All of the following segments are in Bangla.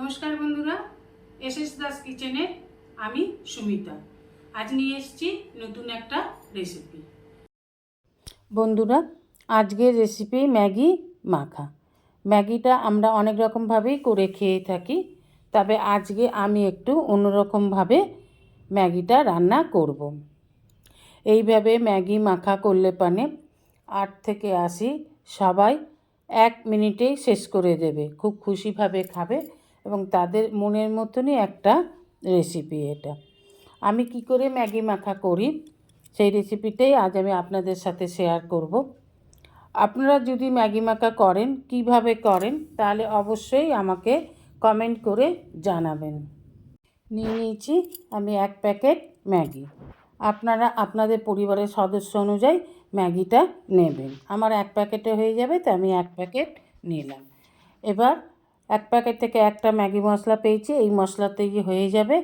নমস্কার বন্ধুরা এস এস দাস কিচেনে আমি সুমিতা। আজ নিয়ে এসেছি নতুন একটা রেসিপি বন্ধুরা, আজকের রেসিপি ম্যাগি মাখা। ম্যাগিটা আমরা অনেক রকমভাবেই করে খেয়ে থাকি, তবে আজকে আমি একটু অন্যরকমভাবে ম্যাগিটা রান্না করব। এইভাবে ম্যাগি মাখা করলে পানে আট থেকে আশি সবাই এক মিনিটেই শেষ করে দেবে, খুব খুশিভাবে খাবে। এবং তাদের মনের মতনই একটা রেসিপি এটা। আমি কি করে ম্যাগি মাখা করি, সেই রেসিপিটাই আজ আমি আপনাদের সাথে শেয়ার করব। আপনারা যদি ম্যাগি মাখা করেন, কীভাবে করেন, তাহলে অবশ্যই আমাকে কমেন্ট করে জানাবেন। নিয়ে নিয়েছি আমি এক প্যাকেট ম্যাগি। আপনারা আপনাদের পরিবারের সদস্য অনুযায়ী ম্যাগিটা নেবেন। আমার এক প্যাকেটে হয়ে যাবে, তো আমি এক প্যাকেট নিলাম। এবার এক প্যাকেট থেকে একটা ম্যাগি মশলা পেয়েছি, এই মশলাতেই হয়ে যাবে।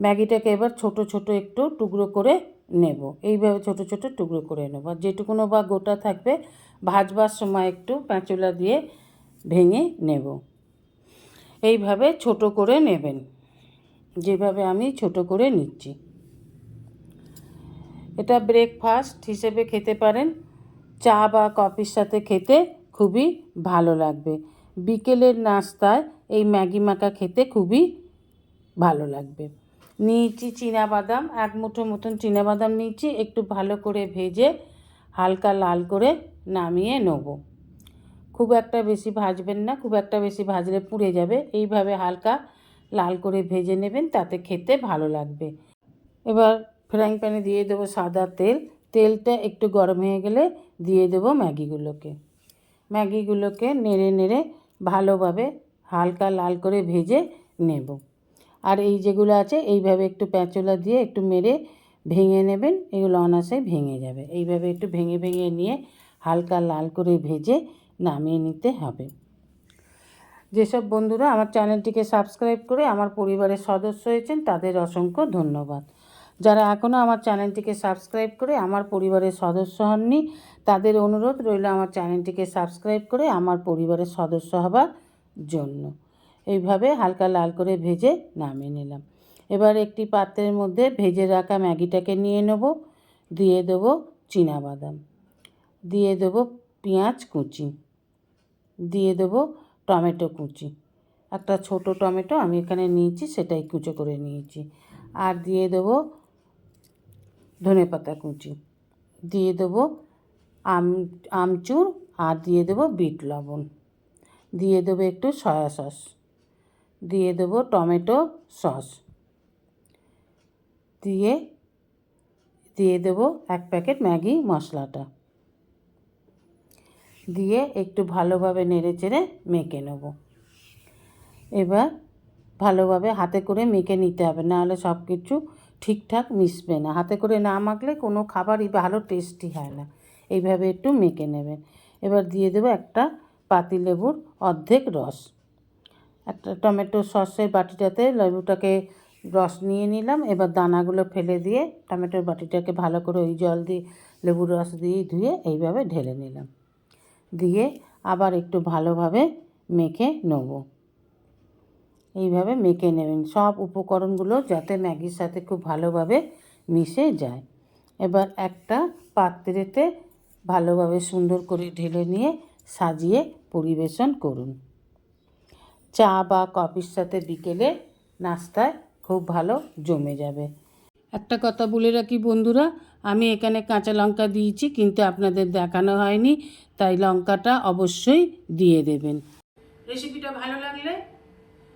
ম্যাগিটাকে এবার ছোট ছোট একটু টুকরো করে নেব। এইভাবে ছোট ছোট টুকরো করে নেব। আর যেটুকুনো বা গোটা থাকবে, ভাজবার সময় একটু প্যাঁচুলা দিয়ে ভেঙে নেব। এইভাবে ছোট করে নেবেন। যেভাবে আমি ছোট করে নিচ্ছি। এটা ব্রেকফাস্ট হিসেবে খেতে পারেন। চা বা কফির সাথে খেতে খুবই ভালো লাগবে। বিকেলের নাস্তায় এই ম্যাগি মাখা খেতে খুবই ভালো লাগবে। নিয়েছি বাদাম এক মুঠো মতন বাদাম নিয়েছি, একটু ভালো করে ভেজে হালকা লাল করে নামিয়ে নেব। খুব একটা বেশি ভাজবেন না, খুব একটা বেশি ভাজলে পুড়ে যাবে। এইভাবে হালকা লাল করে ভেজে নেবেন, তাতে খেতে ভালো লাগবে। এবার ফ্রাইং প্যানে দিয়ে দেবো সাদা তেল। তেলটা একটু গরম হয়ে গেলে দিয়ে দেবো ম্যাগিগুলোকে। ম্যাগিগুলোকে নেড়ে নেড়ে ভালোভাবে হালকা লাল করে ভেজে নেব। আর এই যেগুলো আছে, এইভাবে একটু প্যাঁচলা দিয়ে একটু মেরে ভেঙে নেবেন, এগুলো অনাসে ভেঙে যাবে। এইভাবে একটু ভেঙে ভেঙে নিয়ে হালকা লাল করে ভেজে নামিয়ে নিতে হবে। যেসব বন্ধুরা আমার চ্যানেলটিকে সাবস্ক্রাইব করে আমার পরিবারের সদস্য হয়েছেন, তাদের অসংখ্য ধন্যবাদ। যারা এখনও আমার চ্যানেলটিকে সাবস্ক্রাইব করে আমার পরিবারের সদস্য হননি, তাদের অনুরোধ রইল আমার চ্যানেলটিকে সাবস্ক্রাইব করে আমার পরিবারের সদস্য হবার জন্য। এইভাবে হালকা লাল করে ভেজে নামিয়ে নিলাম। এবার একটি পাত্রের মধ্যে ভেজে রাখা ম্যাগিটাকে নিয়ে নেব। দিয়ে দেবো বাদাম দিয়ে দেবো পেঁয়াজ কুচি। দিয়ে দেবো টমেটো কুচি। একটা ছোট টমেটো আমি এখানে নিয়েছি, সেটাই কুচো করে নিয়েছি। আর দিয়ে দেবো ধনে পাতা কুচি। দিয়ে দেবো আম, আমচুর আর দিয়ে দেবো বিট লবণ। দিয়ে দেবো একটু সয়া সস। দিয়ে দেবো টমেটো সস। দিয়ে দিয়ে দেবো এক প্যাকেট ম্যাগি মশলাটা। দিয়ে একটু ভালোভাবে নেড়ে চেড়ে মেখে নেব। এবার ভালোভাবে হাতে করে মেখে নিতে হবে, নাহলে সব কিছু ঠিকঠাক মিশবে না। হাতে করে না মাখলে কোনো খাবারই ভালো টেস্টি হয় না। এইভাবে একটু মেখে নেবেন। এবার দিয়ে দেবো একটা পাতিলেবুর অর্ধেক রস। একটা টমেটো সসের বাটিটাতে লেবুটাকে রস নিয়ে নিলাম। এবার দানাগুলো ফেলে দিয়ে টমেটোর বাটিটাকে ভালো করে ওই জল দিয়ে লেবুর রস দিয়ে ধুয়ে এইভাবে ঢেলে নিলাম। দিয়ে আবার একটু ভালোভাবে মেখে নেব। এইভাবে মেখে নেবেন। সব উপকরণগুলো যাতে ম্যাগির সাথে খুব ভালোভাবে মিশে যায়। এবার একটা পাত্রেতে ভালোভাবে সুন্দর করে ঢেলে নিয়ে সাজিয়ে পরিবেশন করুন। চা বা কফির সাথে বিকেলে নাস্তায় খুব ভালো জমে যাবে। একটা কথা বলে রাখি বন্ধুরা, আমি এখানে কাঁচা লঙ্কা দিয়েছি, কিন্তু আপনাদের দেখানো হয়নি, তাই লঙ্কাটা অবশ্যই দিয়ে দেবেন। রেসিপিটা ভালো লাগলে